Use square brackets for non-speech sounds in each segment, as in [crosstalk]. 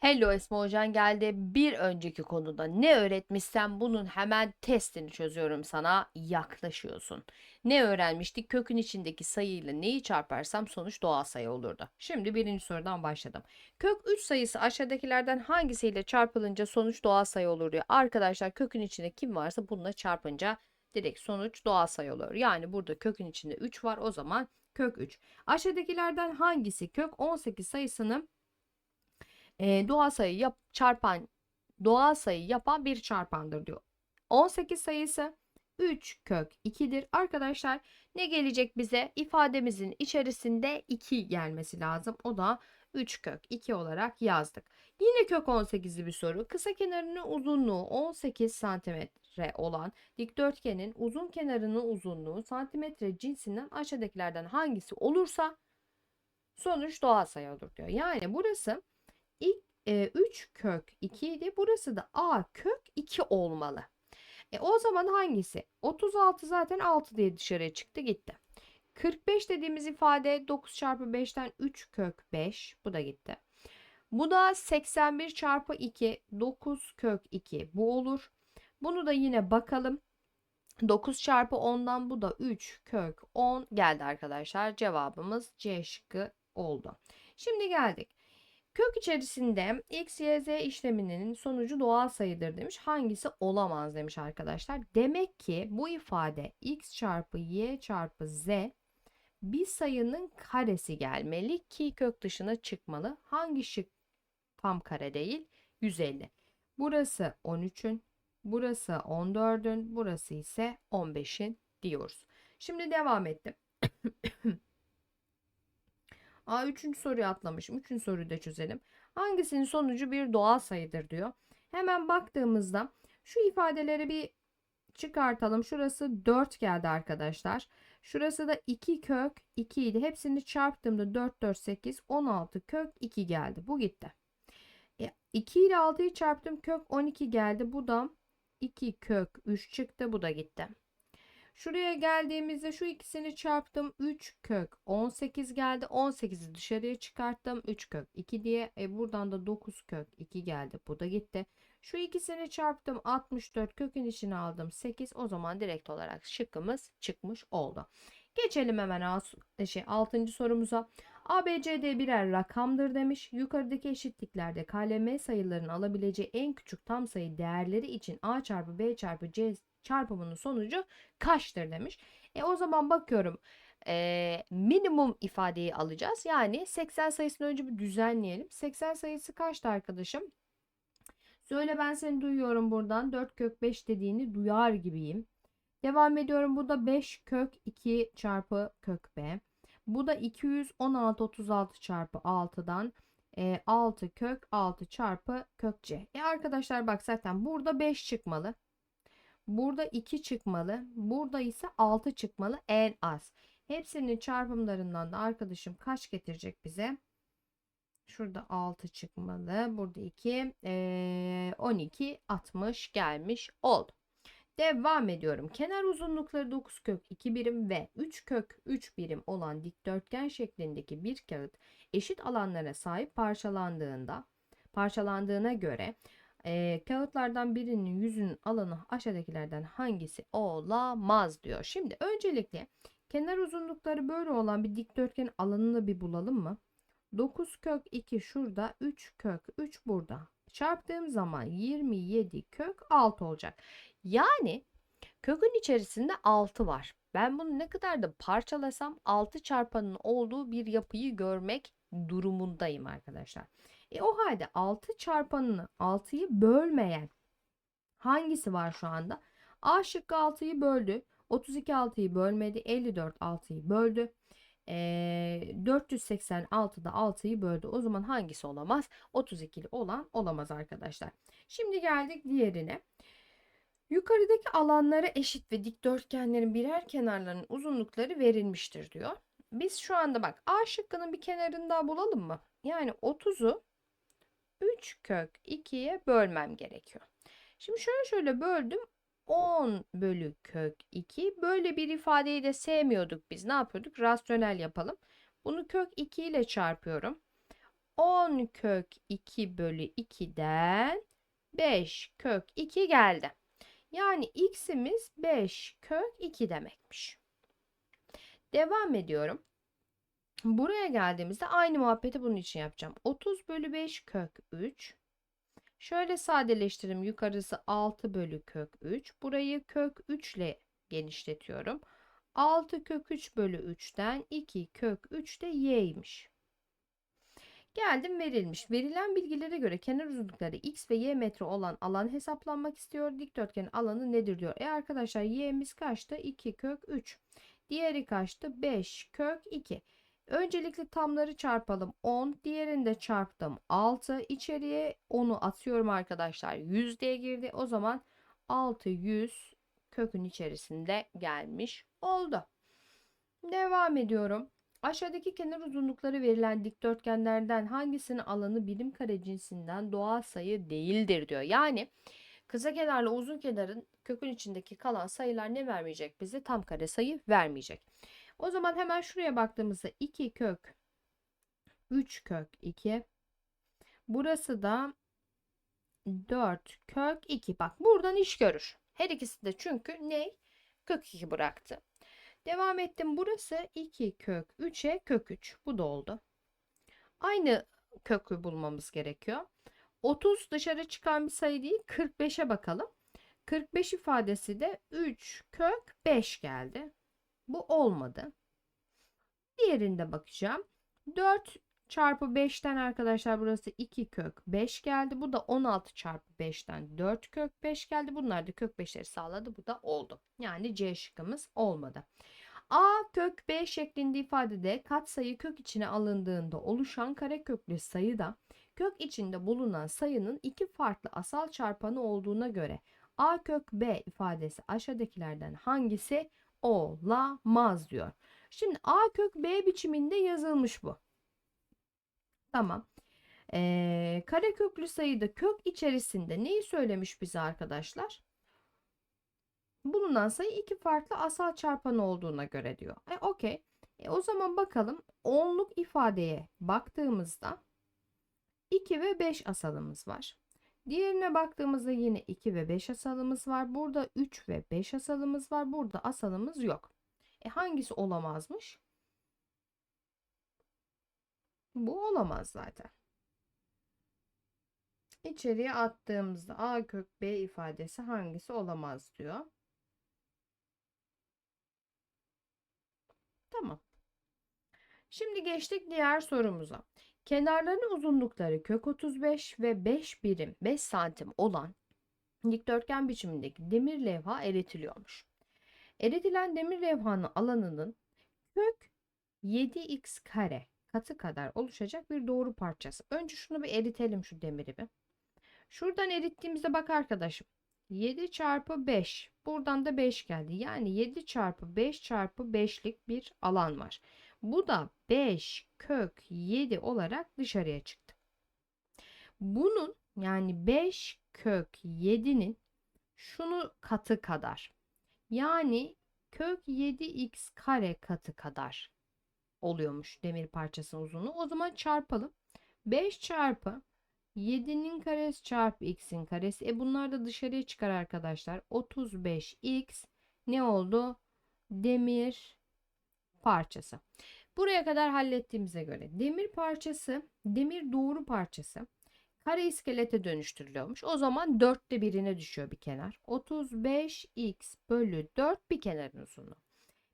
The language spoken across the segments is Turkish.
Hello Esma Hocan geldi. Bir önceki konuda ne öğretmişsem bunun hemen testini çözüyorum sana. Yaklaşıyorsun. Ne öğrenmiştik? Kökün içindeki sayıyla neyi çarparsam sonuç doğal sayı olurdu. Şimdi birinci sorudan başladım. Kök 3 sayısı aşağıdakilerden hangisiyle çarpılınca sonuç doğal sayı olur diyor. Arkadaşlar kökün içinde kim varsa bununla çarpınca direkt sonuç doğal sayı olur. Yani burada kökün içinde 3 var o zaman kök 3. Aşağıdakilerden hangisi kök 18 sayısını e, doğal sayı yap, çarpan doğal sayı yapan bir çarpandır diyor. 18 sayısı 3 kök 2'dir. Arkadaşlar ne gelecek bize? İfademizin içerisinde 2 gelmesi lazım. O da 3 kök 2 olarak yazdık. Yine kök 18'li bir soru. Kısa kenarının uzunluğu 18 santimetre olan dikdörtgenin uzun kenarının uzunluğu santimetre cinsinden aşağıdakilerden hangisi olursa sonuç doğal sayı olur diyor. Yani burası ilk e, 3 kök 2 idi. Burası da a kök 2 olmalı. E, o zaman hangisi? 36 zaten 6 diye dışarıya çıktı gitti. 45 dediğimiz ifade 9 çarpı 5'ten 3 kök 5. Bu da gitti. Bu da 81 çarpı 2 9 kök 2 bu olur. Bunu da yine bakalım. 9 çarpı 10'dan bu da 3 kök 10 geldi arkadaşlar. Cevabımız C şıkkı oldu. Şimdi geldik. Kök içerisinde x, y, z işleminin sonucu doğal sayıdır demiş. Hangisi olamaz demiş arkadaşlar. Demek ki bu ifade x çarpı y çarpı z bir sayının karesi gelmeli ki kök dışına çıkmalı. Hangi şık tam kare değil? 150. Burası 13'ün, burası 14'ün, burası ise 15'in diyoruz. Şimdi devam ettim. [clears throat] Aa, üçüncü soruyu atlamışım. Üçüncü soruyu da çözelim. Hangisinin sonucu bir doğal sayıdır diyor. Hemen baktığımızda şu ifadeleri bir çıkartalım. Şurası 4 geldi arkadaşlar. Şurası da 2 kök 2 idi. Hepsini çarptığımda 4 4 8 16 kök 2 geldi. Bu gitti. E, 2 ile 6'yı çarptım kök 12 geldi. Bu da 2 kök 3 çıktı. Bu da gitti. Şuraya geldiğimizde şu ikisini çarptım. 3 kök 18 geldi. 18'i dışarıya çıkarttım. 3 kök 2 diye. E buradan da 9 kök 2 geldi. Bu da gitti. Şu ikisini çarptım. 64 kökün içine aldım. 8. O zaman direkt olarak şıkkımız çıkmış oldu. Geçelim hemen şey, 6. sorumuza. ABCD birer rakamdır demiş. Yukarıdaki eşitliklerde KLM sayılarının alabileceği en küçük tam sayı değerleri için A çarpı B çarpı C çarpımının sonucu kaçtır demiş. E o zaman bakıyorum e, minimum ifadeyi alacağız. Yani 80 sayısını önce bir düzenleyelim. 80 sayısı kaçtı arkadaşım? Söyle ben seni duyuyorum buradan. 4 kök 5 dediğini duyar gibiyim. Devam ediyorum. Bu da 5 kök 2 çarpı kök B. Bu da 216 36 çarpı 6'dan e, 6 kök 6 çarpı kök C. E arkadaşlar bak zaten burada 5 çıkmalı. Burada 2 çıkmalı. Burada ise 6 çıkmalı en az. Hepsinin çarpımlarından da arkadaşım kaç getirecek bize? Şurada 6 çıkmalı. Burada 2. Ee, 12 60 gelmiş oldu. Devam ediyorum. Kenar uzunlukları 9 kök 2 birim ve 3 kök 3 birim olan dikdörtgen şeklindeki bir kağıt eşit alanlara sahip parçalandığında parçalandığına göre e, kağıtlardan birinin yüzünün alanı aşağıdakilerden hangisi olamaz diyor. Şimdi öncelikle kenar uzunlukları böyle olan bir dikdörtgen alanını bir bulalım mı? 9 kök 2 şurada 3 kök 3 burada. Çarptığım zaman 27 kök 6 olacak. Yani kökün içerisinde 6 var. Ben bunu ne kadar da parçalasam 6 çarpanın olduğu bir yapıyı görmek durumundayım arkadaşlar. E o halde 6 çarpanını 6'yı bölmeyen hangisi var şu anda? A şıkkı 6'yı böldü. 32 6'yı bölmedi. 54 6'yı böldü. E, 486 da 6'yı böldü. O zaman hangisi olamaz? 32'li olan olamaz arkadaşlar. Şimdi geldik diğerine. Yukarıdaki alanlara eşit ve dikdörtgenlerin birer kenarlarının uzunlukları verilmiştir diyor. Biz şu anda bak A şıkkının bir kenarını daha bulalım mı? Yani 30'u 3 kök 2'ye bölmem gerekiyor. Şimdi şöyle şöyle böldüm. 10 bölü kök 2. Böyle bir ifadeyi de sevmiyorduk biz. Ne yapıyorduk? Rasyonel yapalım. Bunu kök 2 ile çarpıyorum. 10 kök 2 bölü 2'den 5 kök 2 geldi. Yani x'imiz 5 kök 2 demekmiş. Devam ediyorum. Buraya geldiğimizde aynı muhabbeti bunun için yapacağım. 30 bölü 5 kök 3. Şöyle sadeleştirelim. Yukarısı 6 bölü kök 3. Burayı kök 3 ile genişletiyorum. 6 kök 3 bölü 3'ten 2 kök 3 de y'ymiş. Geldim verilmiş. Verilen bilgilere göre kenar uzunlukları x ve y metre olan alan hesaplanmak istiyor. Dikdörtgenin alanı nedir diyor. E arkadaşlar y'miz kaçtı? 2 kök 3. Diğeri kaçtı? 5 kök 2. Öncelikle tamları çarpalım. 10. Diğerini de çarptım. 6. İçeriye 10'u atıyorum arkadaşlar. 100 diye girdi. O zaman 600 kökün içerisinde gelmiş oldu. Devam ediyorum. Aşağıdaki kenar uzunlukları verilen dikdörtgenlerden hangisinin alanı birim kare cinsinden doğal sayı değildir diyor. Yani kısa kenarla uzun kenarın kökün içindeki kalan sayılar ne vermeyecek bize? Tam kare sayı vermeyecek. O zaman hemen şuraya baktığımızda 2 kök 3 kök 2 burası da 4 kök 2 bak buradan iş görür. Her ikisi de çünkü ne? Kök 2 bıraktı. Devam ettim. Burası 2 kök 3'e kök 3. Bu da oldu. Aynı kökü bulmamız gerekiyor. 30 dışarı çıkan bir sayı değil. 45'e bakalım. 45 ifadesi de 3 kök 5 geldi. Bu olmadı. Diğerinde bakacağım. 4 çarpı 5'ten arkadaşlar burası 2 kök 5 geldi. Bu da 16 çarpı 5'ten 4 kök 5 geldi. Bunlar da kök 5'leri sağladı. Bu da oldu. Yani C şıkkımız olmadı. A kök B şeklinde ifadede katsayı kök içine alındığında oluşan kareköklü sayı da kök içinde bulunan sayının iki farklı asal çarpanı olduğuna göre A kök B ifadesi aşağıdakilerden hangisi olamaz diyor. Şimdi A kök B biçiminde yazılmış bu. Tamam. Ee, kareköklü sayıda kök içerisinde neyi söylemiş bize arkadaşlar? Bulunan sayı iki farklı asal çarpan olduğuna göre diyor. E, Okey. E, o zaman bakalım onluk ifadeye baktığımızda 2 ve 5 asalımız var. Diğerine baktığımızda yine 2 ve 5 asalımız var. Burada 3 ve 5 asalımız var. Burada asalımız yok. E hangisi olamazmış? Bu olamaz zaten. İçeriye attığımızda a kök b ifadesi hangisi olamaz diyor. Tamam. Şimdi geçtik diğer sorumuza. Kenarların uzunlukları kök 35 ve 5 birim 5 santim olan dikdörtgen biçimindeki demir levha eritiliyormuş. Eritilen demir levhanın alanının kök 7x kare katı kadar oluşacak bir doğru parçası. Önce şunu bir eritelim şu demiri bir. Şuradan erittiğimizde bak arkadaşım. 7 çarpı 5. Buradan da 5 geldi. Yani 7 çarpı 5 çarpı 5'lik bir alan var. Bu da 5 kök 7 olarak dışarıya çıktı. Bunun yani 5 kök 7'nin şunu katı kadar. Yani kök 7x kare katı kadar oluyormuş demir parçasının uzunluğu. O zaman çarpalım. 5 çarpı 7'nin karesi çarpı x'in karesi. E bunlar da dışarıya çıkar arkadaşlar. 35x ne oldu? Demir parçası. Buraya kadar hallettiğimize göre demir parçası, demir doğru parçası kare iskelete dönüştürülüyormuş. O zaman dörtte birine düşüyor bir kenar. 35x bölü 4 bir kenarın uzunluğu.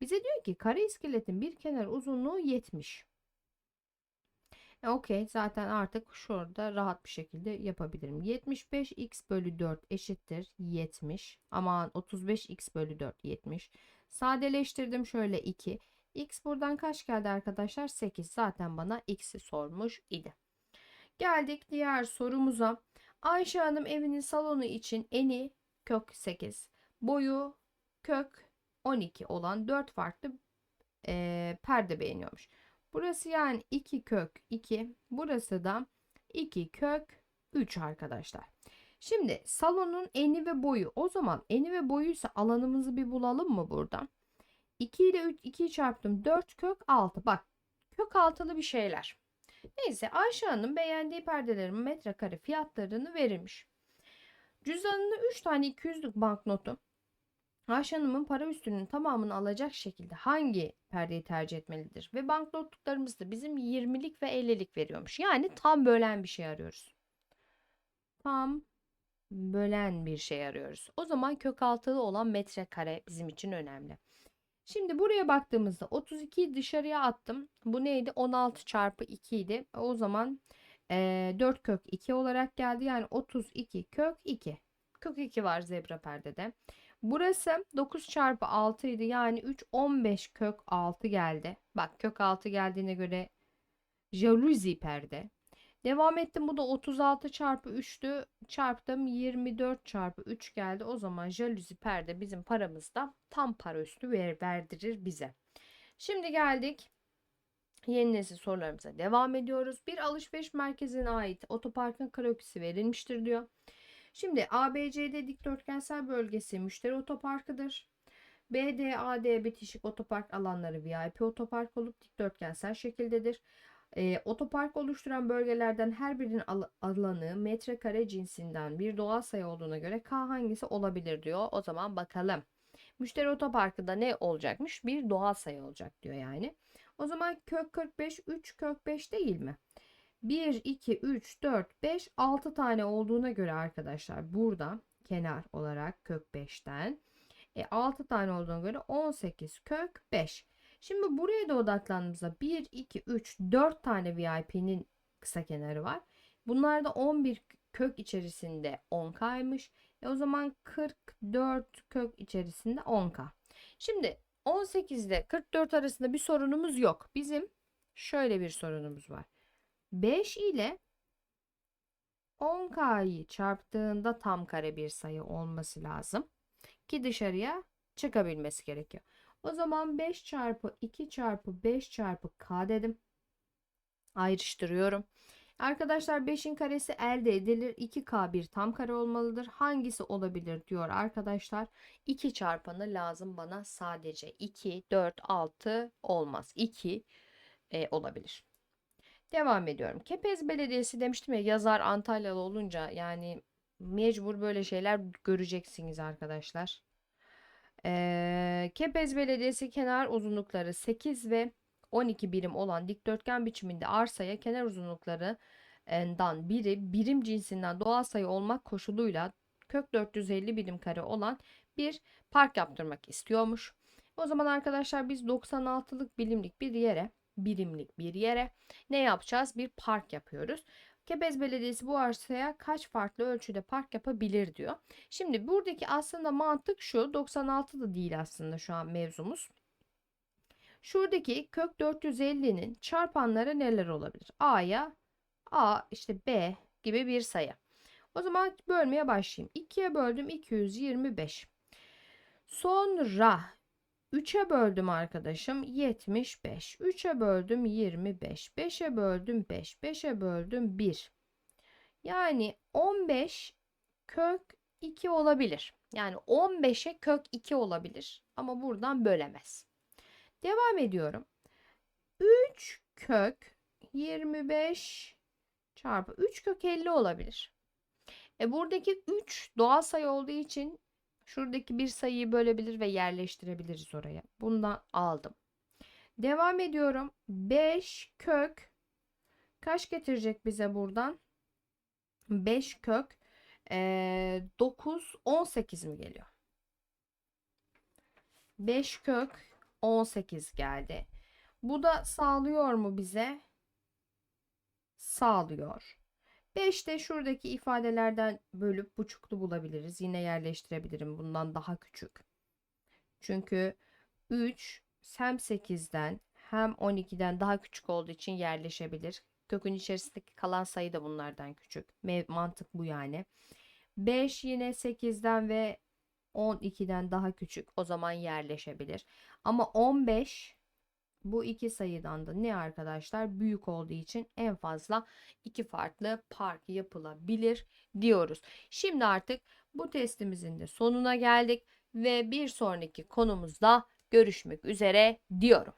Bize diyor ki kare iskeletin bir kenar uzunluğu 70. E, Okey zaten artık şurada rahat bir şekilde yapabilirim. 75x bölü 4 eşittir 70. Aman 35x bölü 4 70. Sadeleştirdim şöyle 2. X buradan kaç geldi arkadaşlar? 8. Zaten bana x'i sormuş idi. Geldik diğer sorumuza. Ayşe Hanım evinin salonu için eni kök 8, boyu kök 12 olan 4 farklı e, perde beğeniyormuş. Burası yani 2 kök 2. Burası da 2 kök 3 arkadaşlar. Şimdi salonun eni ve boyu. O zaman eni ve boyuysa alanımızı bir bulalım mı buradan? 2 ile 3, 2'yi çarptım. 4 kök 6. Bak kök altılı bir şeyler. Neyse Ayşe Hanım beğendiği perdelerin metrekare fiyatlarını verilmiş. Cüzdanında 3 tane 200'lük banknotu Ayşe Hanım'ın para üstünün tamamını alacak şekilde hangi perdeyi tercih etmelidir? Ve banknotluklarımız da bizim 20'lik ve 50'lik veriyormuş. Yani tam bölen bir şey arıyoruz. Tam bölen bir şey arıyoruz. O zaman kök altılı olan metrekare bizim için önemli. Şimdi buraya baktığımızda 32'yi dışarıya attım. Bu neydi? 16 çarpı 2 idi. O zaman eee 4 kök 2 olarak geldi. Yani 32 kök 2. Kök 2 var zebra perdede. Burası 9 çarpı 6 idi. Yani 3 15 kök 6 geldi. Bak kök 6 geldiğine göre jaluzi perde. Devam ettim. Bu da 36 çarpı 3'tü. Çarptım 24 çarpı 3 geldi. O zaman jaluzi perde bizim paramızda tam para üstü ver, verdirir bize. Şimdi geldik yeni nesil sorularımıza devam ediyoruz. Bir alışveriş merkezine ait otoparkın krokisi verilmiştir diyor. Şimdi ABCD dikdörtgensel bölgesi müşteri otoparkıdır. BDAD bitişik otopark alanları VIP otopark olup dikdörtgensel şekildedir. E, otopark oluşturan bölgelerden her birinin al- alanı metrekare cinsinden bir doğal sayı olduğuna göre K hangisi olabilir diyor. O zaman bakalım. Müşteri otoparkında ne olacakmış? Bir doğal sayı olacak diyor yani. O zaman kök 45 3 kök 5 değil mi? 1, 2, 3, 4, 5, 6 tane olduğuna göre arkadaşlar burada kenar olarak kök 5'ten e, 6 tane olduğuna göre 18 kök 5. Şimdi buraya da odaklandığımızda 1, 2, 3, 4 tane VIP'nin kısa kenarı var. Bunlar da 11 kök içerisinde 10K'ymış. E o zaman 44 kök içerisinde 10K. Şimdi 18 ile 44 arasında bir sorunumuz yok. Bizim şöyle bir sorunumuz var. 5 ile 10K'yı çarptığında tam kare bir sayı olması lazım. Ki dışarıya çıkabilmesi gerekiyor. O zaman 5 çarpı 2 çarpı 5 çarpı K dedim. Ayrıştırıyorum. Arkadaşlar 5'in karesi elde edilir. 2K bir tam kare olmalıdır. Hangisi olabilir diyor arkadaşlar. 2 çarpanı lazım bana sadece. 2, 4, 6 olmaz. 2 e, olabilir. Devam ediyorum. Kepez Belediyesi demiştim ya yazar Antalyalı olunca yani mecbur böyle şeyler göreceksiniz arkadaşlar. Ee, Kepez Belediyesi kenar uzunlukları 8 ve 12 birim olan dikdörtgen biçiminde arsaya kenar uzunluklarından biri birim cinsinden doğal sayı olmak koşuluyla kök 450 birim kare olan bir park yaptırmak istiyormuş. O zaman arkadaşlar biz 96'lık birimlik bir yere birimlik bir yere ne yapacağız? Bir park yapıyoruz. Kepez Belediyesi bu arsaya kaç farklı ölçüde park yapabilir diyor. Şimdi buradaki aslında mantık şu 96 da değil aslında şu an mevzumuz. Şuradaki kök 450'nin çarpanları neler olabilir? A'ya A işte B gibi bir sayı. O zaman bölmeye başlayayım. 2'ye böldüm 225. Sonra 3'e böldüm arkadaşım 75. 3'e böldüm 25. 5'e böldüm 5. 5'e böldüm 1. Yani 15 kök 2 olabilir. Yani 15'e kök 2 olabilir. Ama buradan bölemez. Devam ediyorum. 3 kök 25 çarpı 3 kök 50 olabilir. E buradaki 3 doğal sayı olduğu için Şuradaki bir sayıyı bölebilir ve yerleştirebiliriz oraya. Bundan aldım. Devam ediyorum. 5 kök kaç getirecek bize buradan? 5 kök e, 9 18 mi geliyor? 5 kök 18 geldi. Bu da sağlıyor mu bize? Sağlıyor. 5 de şuradaki ifadelerden bölüp buçuklu bulabiliriz. Yine yerleştirebilirim bundan daha küçük. Çünkü 3 hem 8'den hem 12'den daha küçük olduğu için yerleşebilir. Kökün içerisindeki kalan sayı da bunlardan küçük. Mantık bu yani. 5 yine 8'den ve 12'den daha küçük. O zaman yerleşebilir. Ama 15 bu iki sayıdan da ne arkadaşlar büyük olduğu için en fazla iki farklı park yapılabilir diyoruz. Şimdi artık bu testimizin de sonuna geldik ve bir sonraki konumuzda görüşmek üzere diyorum.